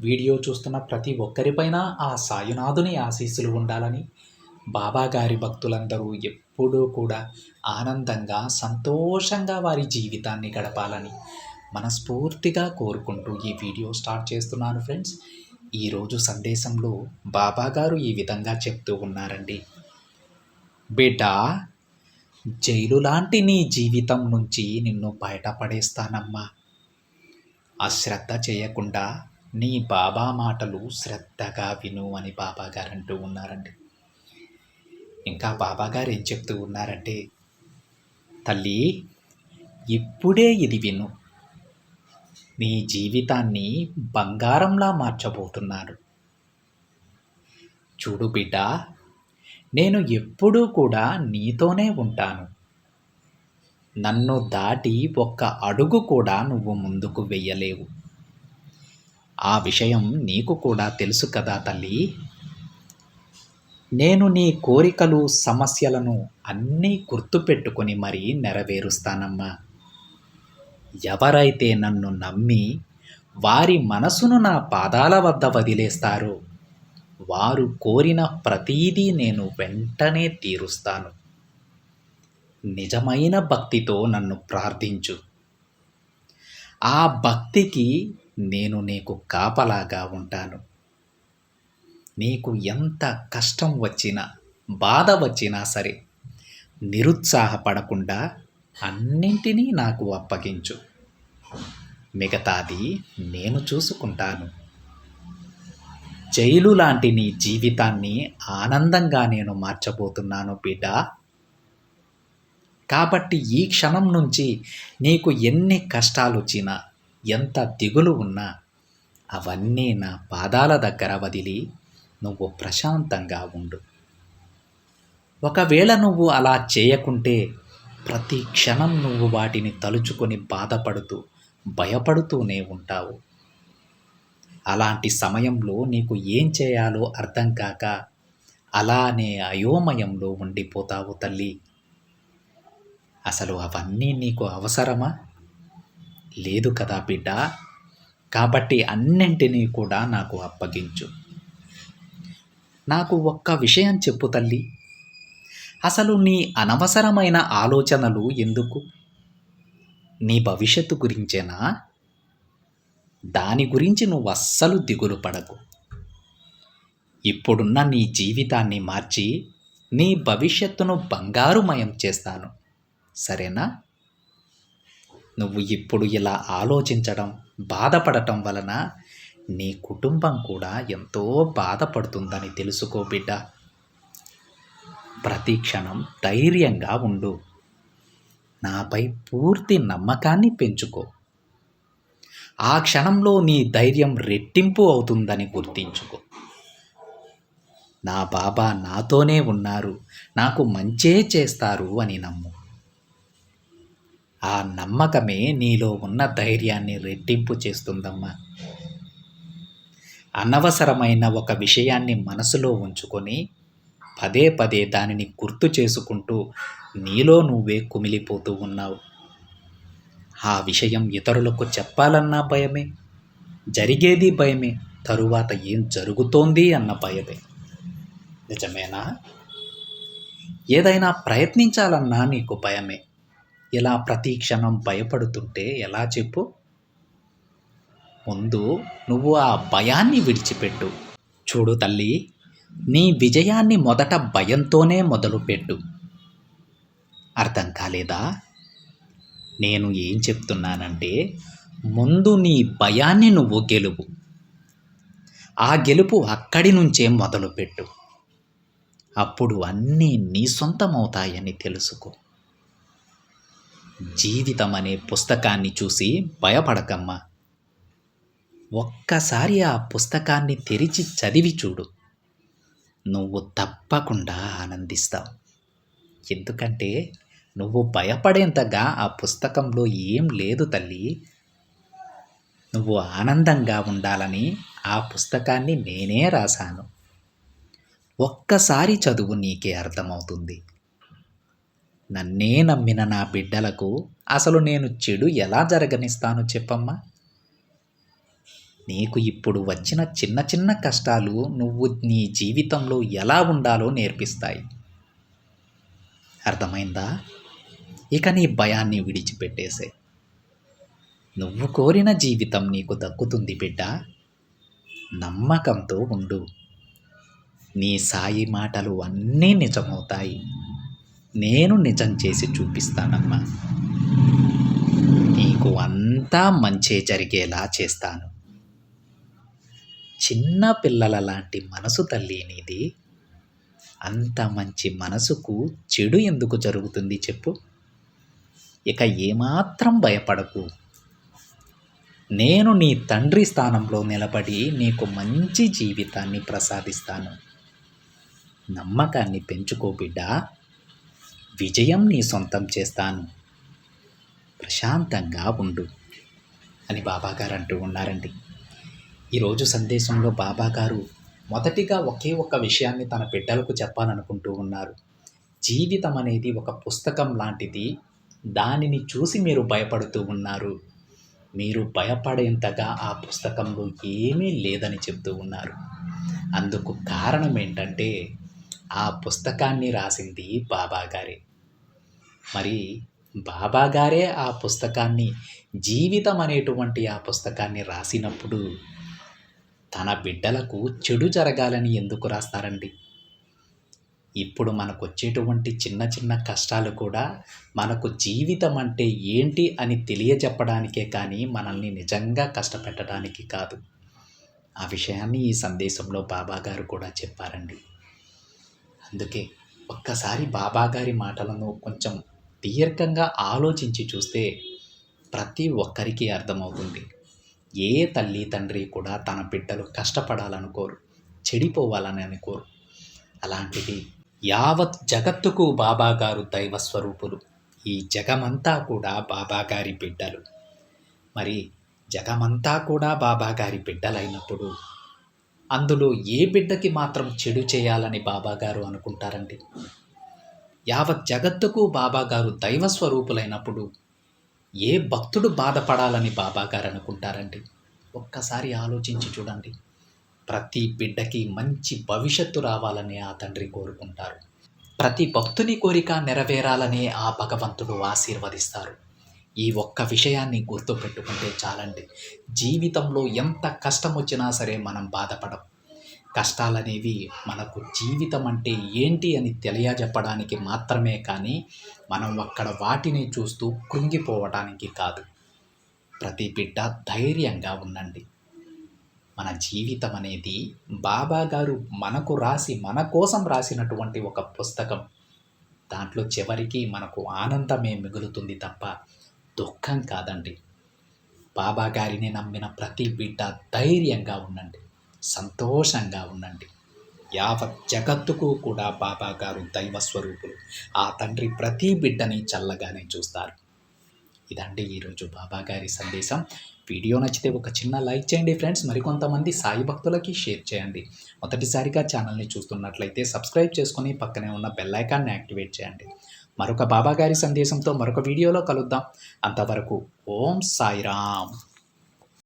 Video చూస్తున్న ప్రతి ఒక్కరిపైన ఆ సాయినాథుని ఆశీస్సులు ఉండాలని బాబాగారి భక్తులందరూ ఎప్పుడూ కూడా ఆనందంగా సంతోషంగా వారి జీవితాన్ని గడపాలని మనస్ఫూర్తిగా కోరుకుంటూ ఈ వీడియో స్టార్ట్ చేస్తున్నాను ఫ్రెండ్స్. ఈరోజు సందేశంలో బాబాగారు ఈ విధంగా చెప్తూ ఉన్నారండి. బిడ్డ జైలు లాంటి నీ జీవితం నుంచి నిన్ను బయటపడేస్తానమ్మా. అశ్రద్ధ చేయకుండా నీ బాబా మాటలు శ్రద్ధగా విను అని బాబాగారు అంటూ ఉన్నారండి. ఇంకా బాబాగారు ఏం చెప్తూ ఉన్నారంటే తల్లి ఇప్పుడే ఇది విను. నీ జీవితాన్ని బంగారంలా మార్చబోతున్నారు చూడు బిడ్డ నేను ఎప్పుడూ కూడా నీతోనే ఉంటాను. నన్ను దాటి ఒక్క అడుగు కూడా నువ్వు ముందుకు వెయ్యలేవు. ఆ విషయం నీకు కూడా తెలుసు కదా తల్లి. నేను నీ కోరికలు సమస్యలను అన్నీ గుర్తుపెట్టుకొని మరీ నెరవేరుస్తానమ్మా. ఎవరైతే నన్ను నమ్మి వారి మనసును నా పాదాల వద్ద వదిలేస్తారో వారు కోరిన ప్రతీదీ నేను వెంటనే తీరుస్తాను. నిజమైన భక్తితో నన్ను ప్రార్థించు. ఆ భక్తికి నేను నీకు కాపలాగా ఉంటాను. నీకు ఎంత కష్టం వచ్చినా బాధ వచ్చినా సరే నిరుత్సాహపడకుండా అన్నింటినీ నాకు అప్పగించు. మిగతాది నేను చూసుకుంటాను. జైలు లాంటి నీ జీవితాన్ని ఆనందంగా నేను మార్చబోతున్నాను బిడ్డ. కాబట్టి ఈ క్షణం నుంచి నీకు ఎన్ని కష్టాలు వచ్చినా ఎంత దిగులు ఉన్నా అవన్నీ నా పాదాల దగ్గర వదిలి నువ్వు ప్రశాంతంగా ఉండు. ఒకవేళ నువ్వు అలా చేయకుంటే ప్రతి క్షణం నువ్వు వాటిని తలుచుకొని బాధపడుతూ భయపడుతూనే ఉంటావు. అలాంటి సమయంలో నీకు ఏం చేయాలో అర్థం కాక అలానే అయోమయంలో ఉండిపోతావు తల్లి. అసలు అవన్నీ నీకు అవసరమా? లేదు కదా బిడ్డ? కాబట్టి అన్నింటినీ కూడా నాకు అప్పగించు. నాకు ఒక్క విషయం చెప్పు తల్లి. అసలు నీ అనవసరమైన ఆలోచనలు ఎందుకు? నీ భవిష్యత్తు గురించేనా? దాని గురించి నువ్వు అస్సలు దిగులు పడకు. ఇప్పుడున్న నీ జీవితాన్ని మార్చి నీ భవిష్యత్తును బంగారుమయం చేస్తాను. సరేనా? నువ్వు ఇప్పుడు ఇలా ఆలోచించడం బాధపడటం వలన నీ కుటుంబం కూడా ఎంతో బాధపడుతుందని తెలుసుకో బిడ్డ. ప్రతి క్షణం ధైర్యంగా ఉండు. నాపై పూర్తి నమ్మకాన్ని పెంచుకో. ఆ క్షణంలో నీ ధైర్యం రెట్టింపు అవుతుందని గుర్తించుకో. నా బాబా నాతోనే ఉన్నారు నాకు మంచే చేస్తారు అని నమ్ము. ఆ నమ్మకమే నీలో ఉన్న ధైర్యాన్ని రెట్టింపు చేస్తుందమ్మా. అనవసరమైన ఒక విషయాన్ని మనసులో ఉంచుకొని పదే పదే దానిని గుర్తు చేసుకుంటూ నీలో నువ్వే కుమిలిపోతూ ఉన్నావు. ఆ విషయం ఇతరులకు చెప్పాలన్నా భయమే. జరిగేది భయమే. తరువాత ఏం జరుగుతోంది అన్న భయమే. నిజమేనా? ఏదైనా ప్రయత్నించాలన్నా నీకు భయమే. ఇలా ప్రతి క్షణం భయపడుతుంటే ఎలా చెప్పు? ముందు నువ్వు ఆ భయాన్ని విడిచిపెట్టు. చూడు తల్లి నీ విజయాన్ని మొదట భయంతోనే మొదలుపెట్టు అర్థం కాలేదా? నేను ఏం చెప్తున్నానంటే ముందు నీ భయాన్ని నువ్వు గెలుపు ఆ గెలుపు అక్కడి నుంచే మొదలుపెట్టు. అప్పుడు అన్నీ నీ సొంతమవుతాయని తెలుసుకో. జీవితం అనే పుస్తకాన్ని చూసి భయపడకమ్మా. ఒక్కసారి ఆ పుస్తకాన్ని తెరిచి చదివి చూడు. నువ్వు తప్పకుండా ఆనందిస్తావు. ఎందుకంటే నువ్వు భయపడేంతగా ఆ పుస్తకంలో ఏం లేదు తల్లి. నువ్వు ఆనందంగా ఉండాలని ఆ పుస్తకాన్ని నేనే రాశాను. ఒక్కసారి చదువు నీకే అర్థమవుతుంది. నన్నే నమ్మిన నా బిడ్డలకు అసలు నేను చెడు ఎలా జరగనిస్తాను చెప్పమ్మా? నీకు ఇప్పుడు వచ్చిన చిన్న చిన్న కష్టాలు నువ్వు నీ జీవితంలో ఎలా ఉండాలో నేర్పిస్తాయి. అర్థమైందా? ఇక నీ భయాన్ని విడిచిపెట్టేసే. నువ్వు కోరిన జీవితం నీకు దక్కుతుంది బిడ్డ. నమ్మకంతో ఉండు. నీ సాయి మాటలు అన్నీ నిజమవుతాయి. నేను నిజం చేసి చూపిస్తానమ్మా. నీకు అంతా మంచే జరిగేలా చేస్తాను. చిన్న పిల్లల లాంటి మనసు తల్లి నీది. అంత మంచి మనసుకు చెడు ఎందుకు జరుగుతుంది చెప్పు. ఇక ఏమాత్రం భయపడకు. నేను నీ తండ్రి స్థానంలో నిలబడి నీకు మంచి జీవితాన్ని ప్రసాదిస్తాను. నమ్మకాన్ని పెంచుకో బిడ్డా. విజయం నీ సొంతం చేస్తాను. ప్రశాంతంగా ఉండు అని బాబాగారు అంటూ ఉన్నారండి. ఈరోజు సందేశంలో బాబాగారు మొదటిగా ఒకే ఒక్క విషయాన్ని తన బిడ్డలకు చెప్పాలనుకుంటూ ఉన్నారు. జీవితం అనేది ఒక పుస్తకం లాంటిది. దానిని చూసి మీరు భయపడుతూ ఉన్నారు. మీరు భయపడేంతగా ఆ పుస్తకంలో ఏమీ లేదని చెప్తూ ఉన్నారు. అందుకు కారణం ఏంటంటే ఆ పుస్తకాన్ని రాసింది బాబాగారే. మరి బాబాగారే ఆ పుస్తకాన్ని జీవితం అనేటువంటి ఆ పుస్తకాన్ని రాసినప్పుడు తన బిడ్డలకు చెడు జరగాలని ఎందుకు రాస్తారండి? ఇప్పుడు మనకు వచ్చేటువంటి చిన్న చిన్న కష్టాలు కూడా మనకు జీవితం అంటే ఏంటి అని తెలియజెప్పడానికే కానీ మనల్ని నిజంగా కష్టపెట్టడానికి కాదు. ఆ విషయాన్ని ఈ సందేశంలో బాబాగారు కూడా చెప్పారండి. అందుకే ఒక్కసారి బాబాగారి మాటలను కొంచెం దీర్ఘంగా ఆలోచించి చూస్తే ప్రతి ఒక్కరికి అర్థమవుతుంది. ఏ తల్లి తండ్రి కూడా తన బిడ్డలు కష్టపడాలనుకోరు చెడిపోవాలని అనుకోరు. అలాంటిది యావత్ జగత్తుకు బాబాగారు దైవ స్వరూపులు ఈ జగమంతా కూడా బాబాగారి బిడ్డలు. మరి జగమంతా కూడా బాబాగారి బిడ్డలైనప్పుడు అందులో ఏ బిడ్డకి మాత్రం చెడు చేయాలని బాబాగారు అనుకుంటారండి? యావత్ జగత్తుకు బాబాగారు దైవ స్వరూపులైనప్పుడు ఏ భక్తుడు బాధపడాలని బాబాగారు అనుకుంటారండి? ఒక్కసారి ఆలోచించి చూడండి. ప్రతి బిడ్డకి మంచి భవిష్యత్తు రావాలని ఆ తండ్రి కోరుకుంటారు. ప్రతి భక్తుని కోరిక నెరవేరాలని ఆ భగవంతుడు ఆశీర్వదిస్తారు. ఈ ఒక్క విషయాన్ని గుర్తుపెట్టుకుంటే చాలండి. జీవితంలో ఎంత కష్టం వచ్చినా సరే మనం బాధపడం కష్టాలనేవి మనకు జీవితం అంటే ఏంటి అని తెలియజెప్పడానికి మాత్రమే కానీ మనం అక్కడ వాటిని చూస్తూ కృంగిపోవటానికి కాదు. ప్రతి బిడ్డ ధైర్యంగా ఉండండి. మన జీవితం అనేది బాబా గారు మనకు రాసి మన కోసం రాసినటువంటి ఒక పుస్తకం. దాంట్లో చివరికి మనకు ఆనందమే మిగులుతుంది తప్ప దుఃఖం కాదండి. బాబా గారిని నమ్మిన ప్రతి బిడ్డ ధైర్యంగా ఉండండి. సంతోషంగా ఉండండి. యావత్ జగత్తుకు కూడా బాబా గారు దైవ స్వరూపులు ఆ తండ్రి ప్రతి బిడ్డని చల్లగానే చూస్తారు. ఇదండి ఈరోజు బాబా గారి సందేశం. వీడియో నచ్చితే ఒక చిన్న లైక్ చేయండి ఫ్రెండ్స్. మరికొంతమంది సాయి భక్తులకి షేర్ చేయండి. మొదటిసారిగా ఛానల్ని చూస్తున్నట్లయితే సబ్స్క్రైబ్ చేసుకొని పక్కనే ఉన్న బెల్ ఐకాన్ని యాక్టివేట్ చేయండి. మరొక బాబా గారి సందేశంతో మరొక వీడియోలో కలుద్దాం. అంతవరకు ఓం సాయిరామ్.